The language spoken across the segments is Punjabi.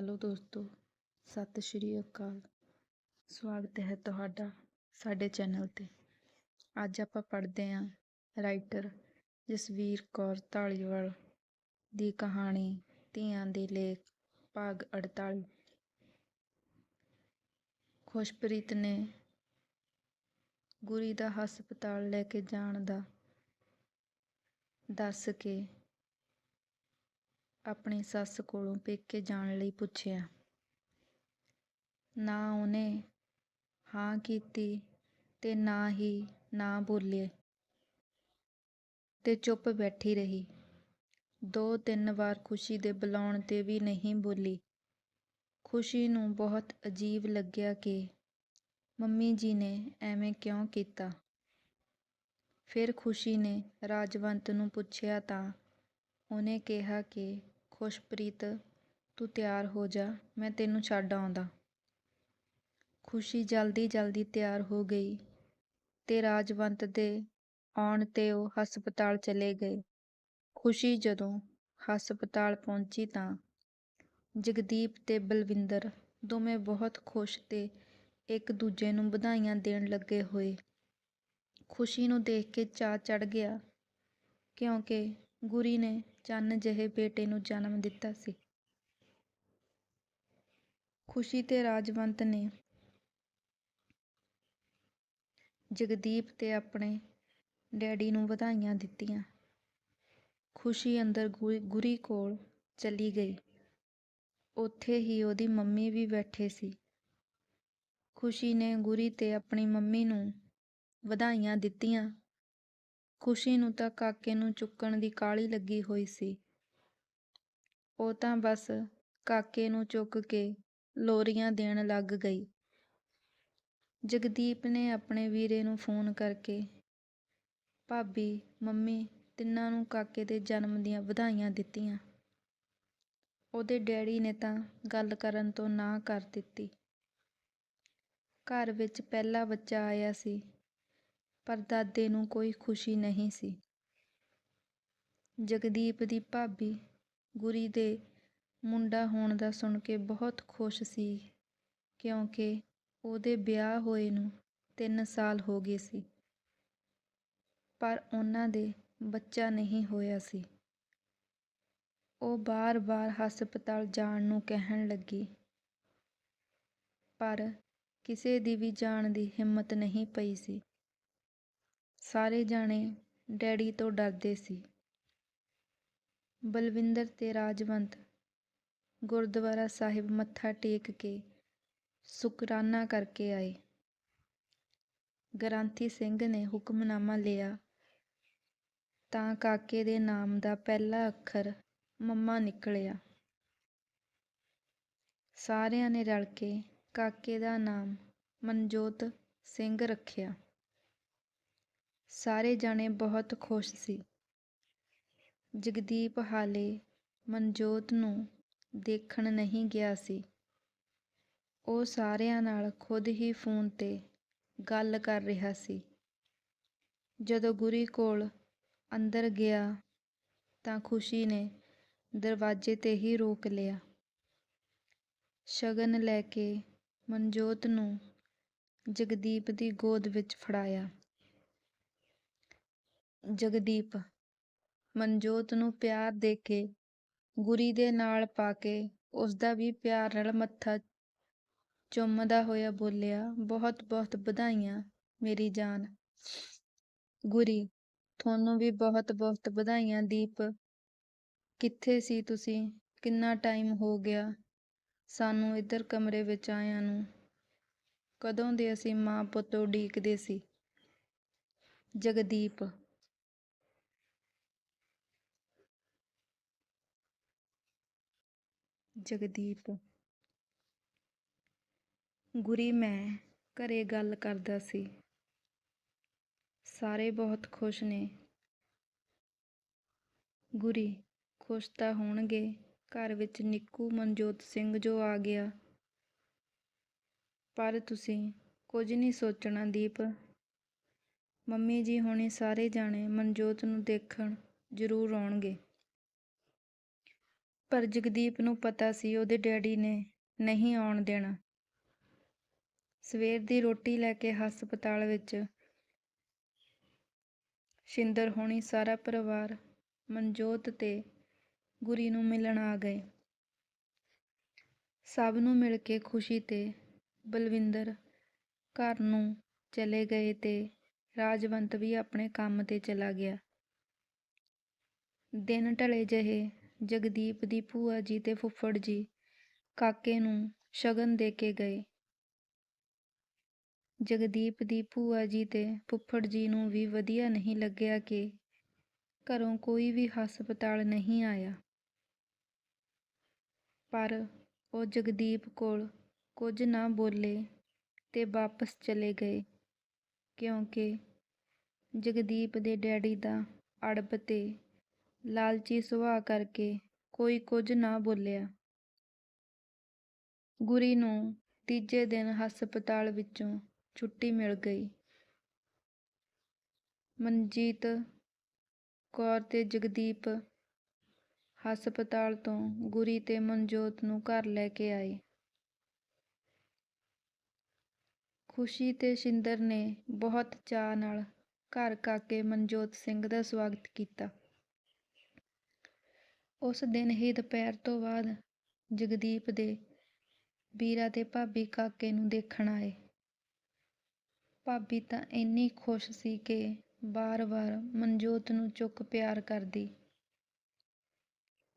ਹੈਲੋ ਦੋਸਤੋ, ਸਤਿ ਸ਼੍ਰੀ ਅਕਾਲ। ਸਵਾਗਤ ਹੈ ਤੁਹਾਡਾ ਸਾਡੇ ਚੈਨਲ ਤੇ। ਅੱਜ ਆਪਾਂ ਪੜ੍ਹਦੇ ਹਾਂ ਰਾਈਟਰ ਜਸਵੀਰ ਕੌਰ ਧਾਲੀਵਾਲ ਦੀ ਕਹਾਣੀ ਧੀਆਂ ਦੇ ਲੇਖ, ਭਾਗ 48 ਖੁਸ਼ਪ੍ਰੀਤ ਨੇ ਗੁਰੀ ਦਾ ਹਸਪਤਾਲ ਲੈ ਕੇ ਜਾਣ ਦਾ ਦੱਸ ਕੇ ਆਪਣੀ ਸੱਸ ਕੋਲੋਂ ਪੇਕੇ ਜਾਣ ਲਈ ਪੁੱਛਿਆ। ਨਾ ਉਹਨੇ ਹਾਂ ਕੀਤੀ ਤੇ ਨਾ ਹੀ ਨਾ ਬੋਲੇ ਤੇ ਚੁੱਪ ਬੈਠੀ ਰਹੀ। ਦੋ ਤਿੰਨ ਵਾਰ ਖੁਸ਼ੀ ਦੇ ਬੁਲਾਉਣ ਤੇ ਵੀ ਨਹੀਂ ਬੋਲੀ। ਖੁਸ਼ੀ ਨੂੰ ਬਹੁਤ ਅਜੀਬ ਲੱਗਿਆ ਕਿ ਮੰਮੀ ਜੀ ਨੇ ਐਵੇਂ ਕਿਉਂ ਕੀਤਾ। ਫਿਰ ਖੁਸ਼ੀ ਨੇ ਰਾਜਵੰਤ ਨੂੰ ਪੁੱਛਿਆ ਤਾਂ ਉਹਨੇ ਕਿਹਾ ਕਿ ਖੁਸ਼ਪ੍ਰੀਤ, ਤੂੰ ਤਿਆਰ ਹੋ ਜਾ, ਮੈਂ ਤੈਨੂੰ ਛੱਡ ਆਉਂਦਾ। ਖੁਸ਼ੀ ਜਲਦੀ ਜਲਦੀ ਤਿਆਰ ਹੋ ਗਈ ਤੇ ਰਾਜਵੰਤ ਦੇ ਆਉਣ ਤੇ ਉਹ ਹਸਪਤਾਲ ਚਲੇ ਗਏ। ਖੁਸ਼ੀ ਜਦੋਂ ਹਸਪਤਾਲ ਪਹੁੰਚੀ ਤਾਂ ਜਗਦੀਪ ਤੇ ਬਲਵਿੰਦਰ ਦੋਵੇਂ ਬਹੁਤ ਖੁਸ਼ ਤੇ ਇੱਕ ਦੂਜੇ ਨੂੰ ਵਧਾਈਆਂ ਦੇਣ ਲੱਗੇ ਹੋਏ। ਖੁਸ਼ੀ ਨੂੰ ਦੇਖ ਕੇ ਚਾਅ ਚੜ ਗਿਆ ਕਿਉਂਕਿ ਗੁਰੀ ਨੇ ਚੰਨ ਜਿਹੇ ਬੇਟੇ ਨੂੰ ਜਨਮ ਦਿੱਤਾ ਸੀ। ਖੁਸ਼ੀ ਤੇ ਰਾਜਵੰਤ ਨੇ ਜਗਦੀਪ ਤੇ ਆਪਣੇ ਡੈਡੀ ਨੂੰ ਵਧਾਈਆਂ ਦਿੱਤੀਆਂ। ਖੁਸ਼ੀ ਅੰਦਰ ਗੁਰੀ ਕੋਲ ਚਲੀ ਗਈ। ਉੱਥੇ ਹੀ ਉਹਦੀ ਮੰਮੀ ਵੀ ਬੈਠੇ ਸੀ। ਖੁਸ਼ੀ ਨੇ ਗੁਰੀ ਤੇ ਆਪਣੀ ਮੰਮੀ ਨੂੰ ਵਧਾਈਆਂ ਦਿੱਤੀਆਂ। ਖੁਸ਼ੀ ਨੂੰ ਤਾਂ ਕਾਕੇ ਨੂੰ ਚੁੱਕਣ ਦੀ ਕਾਹਲੀ ਲੱਗੀ ਹੋਈ ਸੀ। ਉਹ ਤਾਂ ਬਸ ਕਾਕੇ ਨੂੰ ਚੁੱਕ ਕੇ ਲੋਰੀਆਂ ਦੇਣ ਲੱਗ ਗਈ। ਜਗਦੀਪ ਨੇ ਆਪਣੇ ਵੀਰੇ ਨੂੰ ਫੋਨ ਕਰਕੇ, ਭਾਬੀ, ਮੰਮੀ, ਤਿੰਨਾਂ ਨੂੰ ਕਾਕੇ ਦੇ ਜਨਮ ਦੀਆਂ ਵਧਾਈਆਂ ਦਿੱਤੀਆਂ। ਉਹਦੇ ਡੈਡੀ ਨੇ ਤਾਂ ਗੱਲ ਕਰਨ ਤੋਂ ਨਾ ਕਰ ਦਿੱਤੀ। ਘਰ ਵਿੱਚ ਪਹਿਲਾ ਬੱਚਾ ਆਇਆ ਸੀ। ਪਰ ਦਾਦੇ ਨੂੰ ਕੋਈ ਖੁਸ਼ੀ ਨਹੀਂ ਸੀ। ਜਗਦੀਪ ਦੀ ਭਾਬੀ ਗੁਰੀ ਦੇ ਮੁੰਡਾ ਹੋਣ ਦਾ ਸੁਣ ਕੇ ਬਹੁਤ ਖੁਸ਼ ਸੀ, ਕਿਉਂਕਿ ਉਹਦੇ ਵਿਆਹ ਹੋਏ ਨੂੰ 3 ਸਾਲ ਹੋ ਗਏ ਸੀ, ਪਰ ਉਹਨਾਂ ਦੇ ਬੱਚਾ ਨਹੀਂ ਹੋਇਆ ਸੀ। ਉਹ ਬਾਰ-ਬਾਰ ਹਸਪਤਾਲ ਜਾਣ ਨੂੰ ਕਹਿਣ ਲੱਗੀ, ਪਰ ਕਿਸੇ ਦੀ ਵੀ ਜਾਣ ਦੀ ਹਿੰਮਤ ਨਹੀਂ ਪਈ ਸੀ। ਸਾਰੇ ਜਾਣੇ ਡੈਡੀ ਤੋਂ ਡਰਦੇ ਸੀ। ਬਲਵਿੰਦਰ ਤੇ ਰਾਜਵੰਤ ਗੁਰਦੁਆਰਾ ਸਾਹਿਬ ਮੱਥਾ ਟੇਕ ਕੇ ਸ਼ੁਕਰਾਨਾ ਕਰਕੇ ਆਏ। ਗ੍ਰੰਥੀ ਸਿੰਘ ਨੇ ਹੁਕਮਨਾਮਾ ਲਿਆ। ਤਾਂ ਕਾਕੇ ਦੇ ਨਾਮ ਦਾ ਪਹਿਲਾ ਅੱਖਰ ਮੰਮਾ ਨਿਕਲਿਆ। ਸਾਰਿਆਂ ਨੇ ਰਲ ਕੇ ਕਾਕੇ ਦਾ ਨਾਮ ਮਨਜੋਤ ਸਿੰਘ ਰੱਖਿਆ। ਸਾਰੇ ਜਾਣੇ ਬਹੁਤ ਖੁਸ਼ ਸੀ। ਜਗਦੀਪ ਹਾਲੇ ਮਨਜੋਤ ਨੂੰ ਦੇਖਣ ਨਹੀਂ ਗਿਆ ਸੀ। ਉਹ ਸਾਰਿਆਂ ਨਾਲ ਖੁਦ ਹੀ ਫੋਨ ਤੇ ਗੱਲ ਕਰ ਰਿਹਾ ਸੀ। ਜਦੋਂ ਗੁਰੀ ਕੋਲ ਅੰਦਰ ਗਿਆ ਤਾਂ ਖੁਸ਼ੀ ਨੇ ਦਰਵਾਜ਼ੇ ਤੇ ਹੀ ਰੋਕ ਲਿਆ। ਸ਼ਗਨ ਲੈ ਕੇ ਮਨਜੋਤ ਨੂੰ ਜਗਦੀਪ ਦੀ ਗੋਦ ਵਿੱਚ ਫੜਾਇਆ। ਜਗਦੀਪ, ਮਨਜੋਤ ਨੂੰ ਪਿਆਰ ਦੇ ਕੇ, ਗੁਰੀ ਦੇ ਨਾਲ ਪਾ ਕੇ ਉਸਦਾ ਵੀ ਪਿਆਰ ਨਾਲ ਮੱਥਾ ਚੁੰਮਦਾ ਹੋਇਆ ਬੋਲਿਆ, ਬਹੁਤ ਬਹੁਤ ਵਧਾਈਆਂ ਮੇਰੀ ਜਾਨ। ਗੁਰੀ, ਤੁਹਾਨੂੰ ਵੀ ਬਹੁਤ ਬਹੁਤ ਵਧਾਈਆਂ ਦੀਪ। ਕਿੱਥੇ ਸੀ ਤੁਸੀਂ? ਕਿੰਨਾ ਟਾਈਮ ਹੋ ਗਿਆ ਸਾਨੂੰ ਇੱਧਰ ਕਮਰੇ ਵਿੱਚ ਆਇਆਂ ਨੂੰ? ਕਦੋਂ ਦੇ ਅਸੀਂ ਮਾਂ ਪੁੱਤ ਉਡੀਕਦੇ ਸੀ? ਜਗਦੀਪ ਜਗਦੀਪ। ਗੁਰੀ, ਮੈਂ ਘਰੇ ਗੱਲ ਕਰਦਾ ਸੀ। ਸਾਰੇ ਬਹੁਤ ਖੁਸ਼ ਨੇ। ਗੁਰੀ, ਖੁਸ਼ ਤਾਂ ਹੋਣਗੇ। ਘਰ ਵਿੱਚ ਨਿੱਕੂ ਮਨਜੋਤ ਸਿੰਘ ਜੋ ਆ ਗਿਆ। ਪਰ ਤੁਸੀਂ ਕੁਝ ਨਹੀਂ ਸੋਚਣਾ ਦੀਪ। ਮੰਮੀ ਜੀ ਹੁਣੇ ਸਾਰੇ ਜਾਣੇ ਮਨਜੋਤ ਨੂੰ ਦੇਖਣ ਜ਼ਰੂਰ ਆਉਣਗੇ। ਪਰ ਜਗਦੀਪ ਨੂੰ ਪਤਾ ਸੀ ਉਹਦੇ ਡੈਡੀ ਨੇ ਨਹੀਂ ਆਉਣ ਦੇਣਾ। ਸਵੇਰ ਦੀ ਰੋਟੀ ਲੈ ਕੇ ਹਸਪਤਾਲ ਵਿੱਚ ਸ਼ਿੰਦਰ ਹੋਣੀ ਸਾਰਾ ਪਰਿਵਾਰ ਮਨਜੋਤ ਤੇ ਗੁਰੀ ਨੂੰ ਮਿਲਣ ਆ ਗਏ। ਸਭ ਨੂੰ ਮਿਲ ਕੇ ਖੁਸ਼ੀ ਤੇ ਬਲਵਿੰਦਰ ਘਰ ਨੂੰ ਚਲੇ ਗਏ ਤੇ ਰਾਜਵੰਤ ਵੀ ਆਪਣੇ ਕੰਮ ਤੇ ਚਲਾ ਗਿਆ। ਦਿਨ ਢਲੇ ਜਿਹੇ ਜਗਦੀਪ ਦੀ ਭੂਆ ਜੀ ਤੇ ਫੁੱਫੜ ਜੀ ਕਾਕੇ ਨੂੰ ਸ਼ਗਨ ਦੇ ਕੇ ਗਏ। ਜਗਦੀਪ ਦੀ ਭੂਆ ਜੀ ਤੇ ਫੁੱਫੜ ਜੀ ਨੂੰ ਵੀ ਵਧੀਆ ਨਹੀਂ ਲੱਗਿਆ ਕਿ ਘਰੋਂ ਕੋਈ ਵੀ ਹਸਪਤਾਲ ਨਹੀਂ ਆਇਆ। ਪਰ ਉਹ ਜਗਦੀਪ ਕੋਲ ਕੁਝ ਨਾ ਬੋਲੇ ਤੇ ਵਾਪਸ ਚਲੇ ਗਏ ਕਿਉਂਕਿ ਜਗਦੀਪ ਦੇ ਡੈਡੀ ਦਾ ਅੜਬ ਤੇ ਲਾਲਚੀ ਸੁਭਾਅ ਕਰਕੇ ਕੋਈ ਕੁਝ ਨਾ ਬੋਲਿਆ। ਗੁਰੀ ਨੂੰ ਤੀਜੇ ਦਿਨ ਹਸਪਤਾਲ ਵਿੱਚੋਂ ਛੁੱਟੀ ਮਿਲ ਗਈ। ਮਨਜੀਤ ਕੌਰ ਤੇ ਜਗਦੀਪ ਹਸਪਤਾਲ ਤੋਂ ਗੁਰੀ ਤੇ ਮਨਜੋਤ ਨੂੰ ਘਰ ਲੈ ਕੇ ਆਏ। ਖੁਸ਼ੀ ਤੇ ਸ਼ਿੰਦਰ ਨੇ ਬਹੁਤ ਚਾਅ ਨਾਲ ਘਰ ਕਾਕੇ ਮਨਜੋਤ ਸਿੰਘ ਦਾ ਸਵਾਗਤ ਕੀਤਾ। ਉਸ ਦਿਨ ਹੀ ਦੁਪਹਿਰ ਤੋਂ ਬਾਅਦ ਜਗਦੀਪ ਦੇ ਵੀਰਾ ਤੇ ਭਾਬੀ ਕਾਕੇ ਨੂੰ ਦੇਖਣ ਆਏ। ਭਾਬੀ ਤਾਂ ਇੰਨੀ ਖੁਸ਼ ਸੀ ਕਿ ਵਾਰ-ਵਾਰ ਮਨਜੋਤ ਨੂੰ ਚੁੱਕ ਪਿਆਰ ਕਰਦੀ।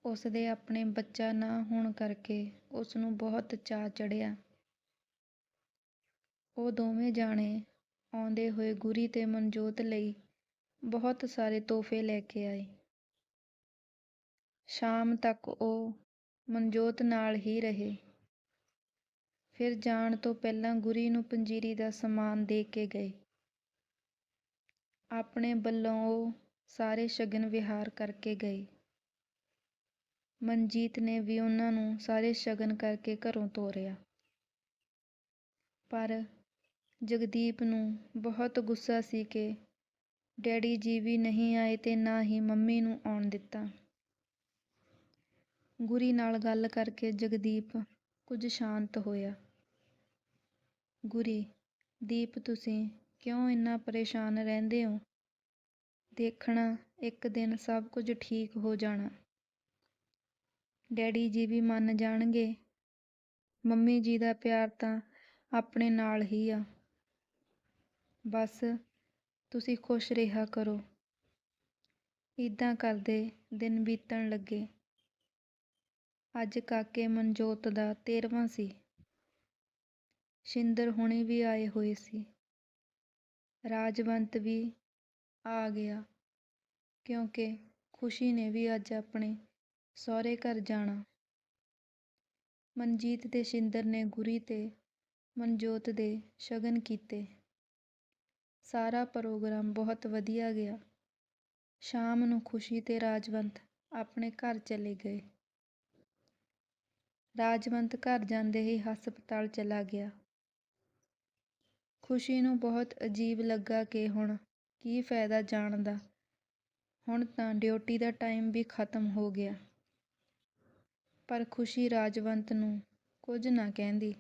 ਉਸ ਦੇ ਆਪਣੇ ਬੱਚਾ ਨਾ ਹੋਣ ਕਰਕੇ ਉਸ ਨੂੰ ਬਹੁਤ ਚਾਅ ਚੜਿਆ। ਉਹ ਦੋਵੇਂ ਜਾਣੇ ਆਉਂਦੇ ਹੋਏ ਗੁਰੀ ਤੇ ਮਨਜੋਤ ਲਈ ਬਹੁਤ ਸਾਰੇ ਤੋਹਫੇ ਲੈ ਕੇ ਆਏ। ਸ਼ਾਮ ਤੱਕ ਉਹ ਮਨਜੋਤ ਨਾਲ ਹੀ ਰਹੇ। ਫਿਰ ਜਾਣ ਤੋਂ ਪਹਿਲਾਂ ਗੁਰੀ ਨੂੰ ਪੰਜੀਰੀ ਦਾ ਸਮਾਨ ਦੇ ਕੇ ਗਏ। ਆਪਣੇ ਵੱਲੋਂ ਉਹ ਸਾਰੇ ਸ਼ਗਨ ਵਿਹਾਰ ਕਰਕੇ ਗਏ। ਮਨਜੀਤ ਨੇ ਵੀ ਉਹਨਾਂ ਨੂੰ ਸਾਰੇ ਸ਼ਗਨ ਕਰਕੇ ਘਰੋਂ ਤੋਰਿਆ। ਪਰ ਜਗਦੀਪ ਨੂੰ ਬਹੁਤ ਗੁੱਸਾ ਸੀ ਕਿ ਡੈਡੀ ਜੀ ਵੀ ਨਹੀਂ ਆਏ ਤੇ ਨਾ ਹੀ ਮੰਮੀ ਨੂੰ ਆਉਣ ਦਿੱਤਾ। ਗੁਰੀ ਨਾਲ ਗੱਲ ਕਰਕੇ ਜਗਦੀਪ ਕੁਝ ਸ਼ਾਂਤ ਹੋਇਆ। ਗੁਰੀ, ਦੀਪ ਤੁਸੀਂ ਕਿਉਂ ਇੰਨਾ ਪਰੇਸ਼ਾਨ ਰਹਿੰਦੇ ਹੋ? ਦੇਖਣਾ, ਇੱਕ ਦਿਨ ਸਭ ਕੁਝ ਠੀਕ ਹੋ ਜਾਣਾ। ਡੈਡੀ ਜੀ ਵੀ ਮੰਨ ਜਾਣਗੇ। ਮੰਮੀ ਜੀ ਦਾ ਪਿਆਰ ਤਾਂ ਆਪਣੇ ਨਾਲ ਹੀ ਆ। ਬਸ ਤੁਸੀਂ ਖੁਸ਼ ਰਿਹਾ ਕਰੋ। ਇਦਾਂ ਕਰਦੇ ਦਿਨ ਬੀਤਣ ਲੱਗੇ। ਅੱਜ ਕਾਕੇ ਮਨਜੋਤ ਦਾ ਤੇਰਵਾਂ ਸੀ। ਸ਼ਿੰਦਰ ਹੁਣੇ ਵੀ ਆਏ ਹੋਏ ਸੀ। ਰਾਜਵੰਤ ਵੀ ਆ ਗਿਆ, ਕਿਉਂਕਿ ਖੁਸ਼ੀ ਨੇ ਵੀ ਅੱਜ ਆਪਣੇ ਸਹੁਰੇ ਘਰ ਜਾਣਾ। ਮਨਜੀਤ ਤੇ ਸ਼ਿੰਦਰ ਨੇ ਗੁਰੀ ਤੇ ਮਨਜੋਤ ਦੇ ਸ਼ਗਨ ਕੀਤੇ। ਸਾਰਾ ਪ੍ਰੋਗਰਾਮ ਬਹੁਤ ਵਧੀਆ ਗਿਆ। ਸ਼ਾਮ ਨੂੰ ਖੁਸ਼ੀ ਤੇ ਰਾਜਵੰਤ ਆਪਣੇ ਘਰ ਚਲੇ ਗਏ। ਰਾਜਵੰਤ ਘਰ ਜਾਂਦੇ ਹੀ ਹਸਪਤਾਲ ਚਲਾ ਗਿਆ। ਖੁਸ਼ੀ ਨੂੰ ਬਹੁਤ ਅਜੀਬ ਲੱਗਾ ਕਿ ਹੁਣ ਕੀ ਫਾਇਦਾ ਜਾਣ ਦਾ। ਹੁਣ ਤਾਂ ਡਿਊਟੀ ਦਾ ਟਾਈਮ ਵੀ ਖਤਮ ਹੋ ਗਿਆ। ਪਰ ਖੁਸ਼ੀ ਰਾਜਵੰਤ ਨੂੰ ਕੁਝ ਨਾ ਕਹਿੰਦੀ।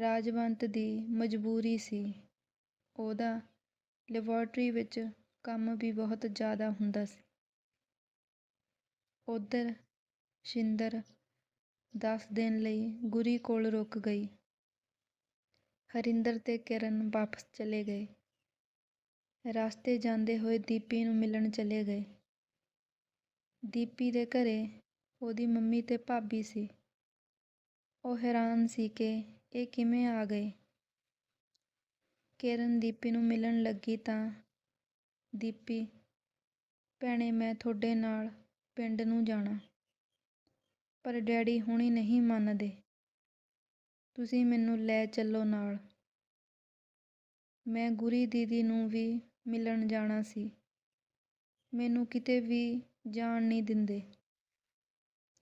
ਰਾਜਵੰਤ ਦੀ ਮਜਬੂਰੀ ਸੀ। ਉਹਦਾ ਲੈਬੋਰਟਰੀ ਵਿੱਚ ਕੰਮ ਵੀ ਬਹੁਤ ਜ਼ਿਆਦਾ ਹੁੰਦਾ ਸੀ। ਉਧਰ ਸ਼ਿੰਦਰ ਦਸ ਦਿਨ ਲਈ ਗੁਰੀ ਕੋਲ ਰੁਕ ਗਈ। ਹਰਿੰਦਰ ਤੇ ਕਿਰਨ ਵਾਪਸ ਚਲੇ ਗਏ। ਰਸਤੇ ਜਾਂਦੇ ਹੋਏ ਦੀਪੀ ਨੂੰ ਮਿਲਣ ਚਲੇ ਗਏ। ਦੀਪੀ ਦੇ ਘਰੇ ਉਹਦੀ ਮੰਮੀ ਤੇ ਭਾਬੀ ਸੀ। ਉਹ ਹੈਰਾਨ ਸੀ ਕਿ ਇਹ ਕਿਵੇਂ ਆ ਗਏ। ਕਿਰਨ ਦੀਪੀ ਨੂੰ ਮਿਲਣ ਲੱਗੀ ਤਾਂ ਦੀਪੀ, ਭੈਣੇ, ਮੈਂ ਤੁਹਾਡੇ ਨਾਲ ਪਿੰਡ ਨੂੰ ਜਾਣਾ। ਪਰ ਡੈਡੀ ਹੁਣੀ ਨਹੀਂ ਮੰਨਦੇ। ਤੁਸੀਂ ਮੈਨੂੰ ਲੈ ਚੱਲੋ ਨਾਲ। ਮੈਂ ਗੁਰੀ ਦੀਦੀ ਨੂੰ ਵੀ ਮਿਲਣ ਜਾਣਾ ਸੀ। ਮੈਨੂੰ ਕਿਤੇ ਵੀ ਜਾਣ ਨਹੀਂ ਦਿੰਦੇ।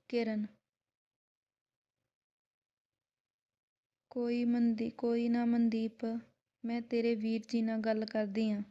ਕਿਰਨ। ਕੋਈ ਮਨਦੀ ਕੋਈ ਨਾ ਮਨਦੀਪ, ਮੈਂ ਤੇਰੇ ਵੀਰ ਜੀ ਨਾਲ ਗੱਲ ਕਰਦੀ ਆਂ।